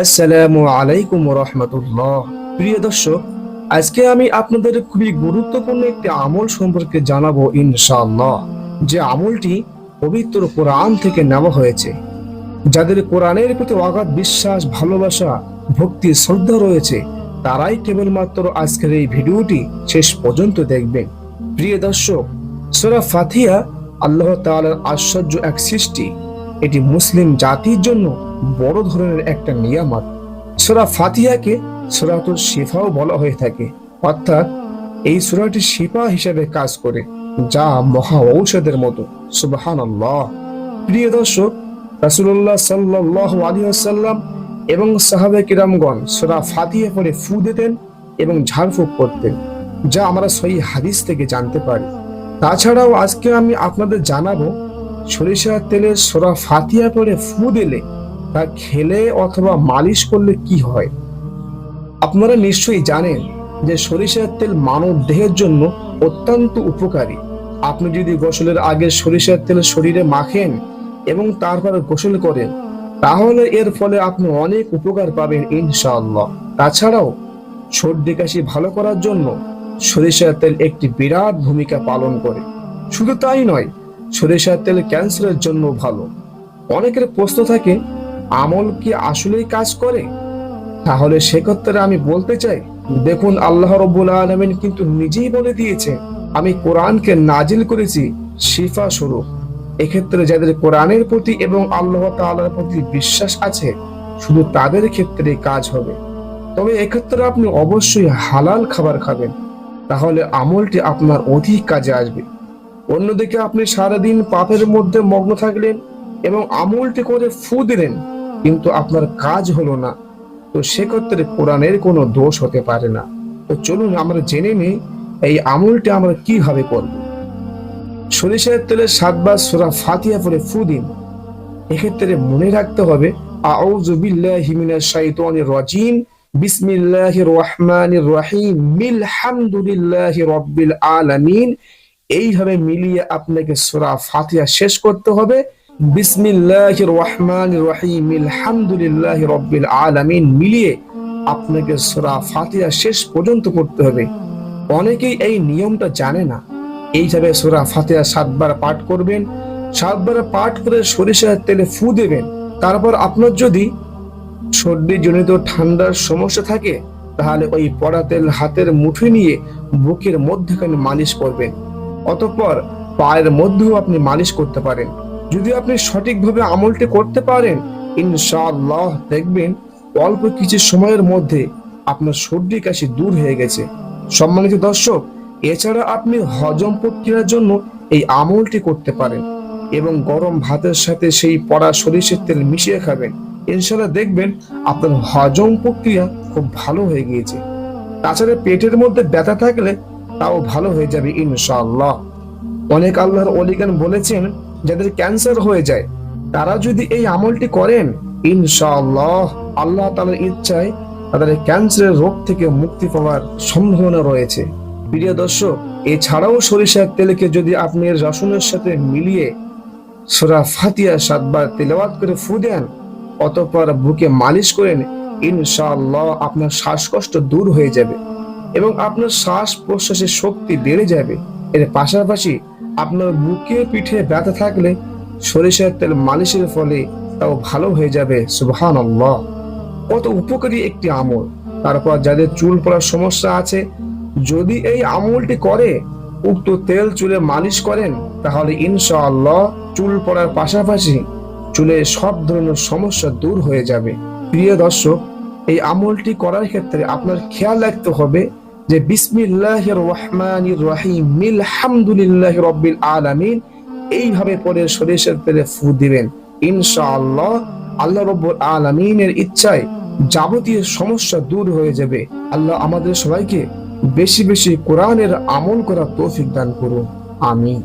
আসসালামু আলাইকুম রহমতুল্লাহ। প্রিয় দর্শক, আজকে আমি আপনাদের খুবই গুরুত্বপূর্ণ একটি আমল সম্পর্কে জানাব ইনশাআল্লাহ। যে আমলটি পবিত্র কোরআন থেকে নেওয়া হয়েছে, যাদের কোরআনের প্রতি অগাধ বিশ্বাস, ভালোবাসা, ভক্তি, শ্রদ্ধা রয়েছে, তারাই কেবলমাত্র আজকের এই ভিডিওটি শেষ পর্যন্ত দেখবেন। প্রিয় দর্শক, সোরা ফাথিয়া আল্লাহ তাআলার আশ্চর্য এক সৃষ্টি। এটি মুসলিম জাতির জন্য বড় ধরনের একটা নিয়ামত। সোরা ফাতিহাকে সোরাতুল শিফাও বলা হয়ে থাকে। অর্থাৎ এই সোরাটি শিফা হিসেবে কাজ করে, যা মহা ঔষধের মতো। সুবহান প্রিয় দর্শক রাসুল্লাহ সাল্লাহ আলী আসাল্লাম এবং সাহাবে কিরামগণ সোরা ফাতিহা পরে ফু দিতেন এবং ঝাড়ফুঁক করতেন, যা আমরা সহি হাদিস থেকে জানতে পারি। তাছাড়াও আজকে আমি আপনাদের জানাব সরিষার তেলে সোরা ফাতিয়া করে ফু দিলে তা খেলে অথবা মালিশ করলে কি হয়? আপনারা নিশ্চয়ই জানেন যে সরিষার তেল মানব দেহের জন্য অত্যন্ত উপকারী। আপনি যদি গোসলের আগে সরিষার তেল শরীরে মাখেন এবং তারপর গোসল করেন, তাহলে এর ফলে আপনি অনেক উপকার পাবেন ইনশাআল্লাহ। তাছাড়াও সর্দি কাশি ভালো করার জন্য সরিষার তেল একটি বিরাট ভূমিকা পালন করে। শুধু তাই নয় সরিষার তেল ক্যান্সারের জন্য ভালো। অনেকের প্রশ্ন থাকে, আমল কি আসলেই কাজ করে? তাহলে সেক্ষেত্রে আমি বলতে চাই, দেখুন আল্লাহ রব্বুল আলমিন কিন্তু নিজেই বলে দিয়েছে, আমি কোরআনকে নাজিল করেছি শিফা স্বরূপ। এক্ষেত্রে যাদের কোরআনের প্রতি এবং আল্লাহ তাআলার প্রতি বিশ্বাস আছে, শুধু তাদের ক্ষেত্রে কাজ হবে। তবে এক্ষেত্রে আপনি অবশ্যই হালাল খাবার খাবেন, তাহলে আমলটি আপনার অধিক কাজে আসবে। অন্যদিকে আপনি সারাদিন পাপের মধ্যে মগ্ন থাকলেন এবং আমলটি করে ফু দিলেন, কিন্তু আপনার কাজ হলো না। তো সেক্ষেত্রে কোরআনের কোনো দোষ হতে পারে না। তো চলুন আমরা জেনে নিই, এই আমলটি আমরা কীভাবে করব। সরিষার তেলে সাতবার সোরা ফাতিয়া পরে ফু দিন। এক্ষেত্রে মনে রাখতে হবে রাজিম। বিসমিল্লাহির রহমানির রহিম। বিলহামদুলিল্লাহি রাব্বিল আলামিন। এইভাবে মিলিয়ে আপনাকে সূরা ফাতিহা শেষ করতে হবে। বিসমিল্লাহির রহমানির রহিম, আলহামদুলিল্লাহি রাব্বিল আলামিন মিলিয়ে আপনাকে সূরা ফাতিহা শেষ পর্যন্ত পড়তে হবে। অনেকেই এই নিয়মটা জানে না। এইভাবে সূরা ফাতিহা সাতবার পাঠ করবেন, সাতবার পাঠ করে সরিষার তেলে ফু দেবেন। তারপর আপনার যদি সর্দি জনিত ঠান্ডার সমস্যা থাকে, তাহলে ওই পড়া তেল হাতের মুঠি নিয়ে বুকের মধ্যখানে মালিশ করবেন। অতঃপর পায়ের মধ্যেও আপনি মালিশ করতে পারেন। যদি আপনি সঠিকভাবে আমলটি করতে পারেন, ইনশাআল্লাহ দেখবেন অল্প কিছু সময়ের মধ্যে আপনার সর্দি কাশি দূর হয়ে গেছে। সম্মানিত দর্শক, এছাড়া আপনি হজম প্রক্রিয়ার জন্য এই আমলটি করতে পারেন এবং গরম ভাতের সাথে সেই পড়া সরিষের তেল মিশিয়ে খাবেন। ইনশাআল্লাহ দেখবেন আপনার হজম প্রক্রিয়া খুব ভালো হয়ে গিয়েছে। তাছাড়া পেটের মধ্যে ব্যথা থাকলে তাও ভালো হয়ে যাবে ইনশাআল্লাহ। অনেক আল্লাহর অলিগান বলেছেন, যাদের ক্যান্সার হয়ে যায়, তারা যদি এই আমলটি করেন, ইনশাআল্লাহ আল্লাহ তাআলার ইচ্ছায় তাদের ক্যান্সারের রোগ থেকে মুক্তি পাওয়ার সম্ভাবনা রয়েছে। প্রিয় দর্শক, এছাড়াও সরিষার তেলকে যদি আপনি রসুনের সাথে মিলিয়ে সোরা ফাতিয়া সাতবার তেলাওয়াত করে ফু দেন, অতঃপর বুকে মালিশ করেন, ইনশাআল্লাহ আপনার শ্বাসকষ্ট দূর হয়ে যাবে। এবং আপনার শ্বাস প্রশ্বাসের শক্তি বেড়ে যাবে। এর পাশাপাশি আপনার বুকে পিঠে ব্যথা থাকলে সরিষার তেল মালিশের ফলে তাও ভালো হয়ে যাবে। সুবহান কত উপকারী একটি আমল। তারপর যাদের চুল পড়ার সমস্যা আছে, যদি এই আমলটি করে, উক্ত তেল চুলে মালিশ করেন, তাহলে ইনশাআল্লাহ চুল পড়ার পাশাপাশি চুলে সব ধরনের সমস্যা দূর হয়ে যাবে। প্রিয় দর্শক, এই আমলটি করার ক্ষেত্রে আপনার খেয়াল রাখতে হবে যে বিসমিল্লাহ রহমানির রহিম আলহামদুলিল্লাহ রব্বিল আলামিন, এইভাবে পরে সরেশের পেলে ফু দিবেন। ইনশাআল্লাহ আল্লাহ রব্বুল আলামিনের ইচ্ছায় যাবতীয় সমস্যা দূর হয়ে যাবে। আল্লাহ আমাদের সবাইকে বেশি বেশি কোরআনের আমল করার তৌফিক দান করুন। আমিন।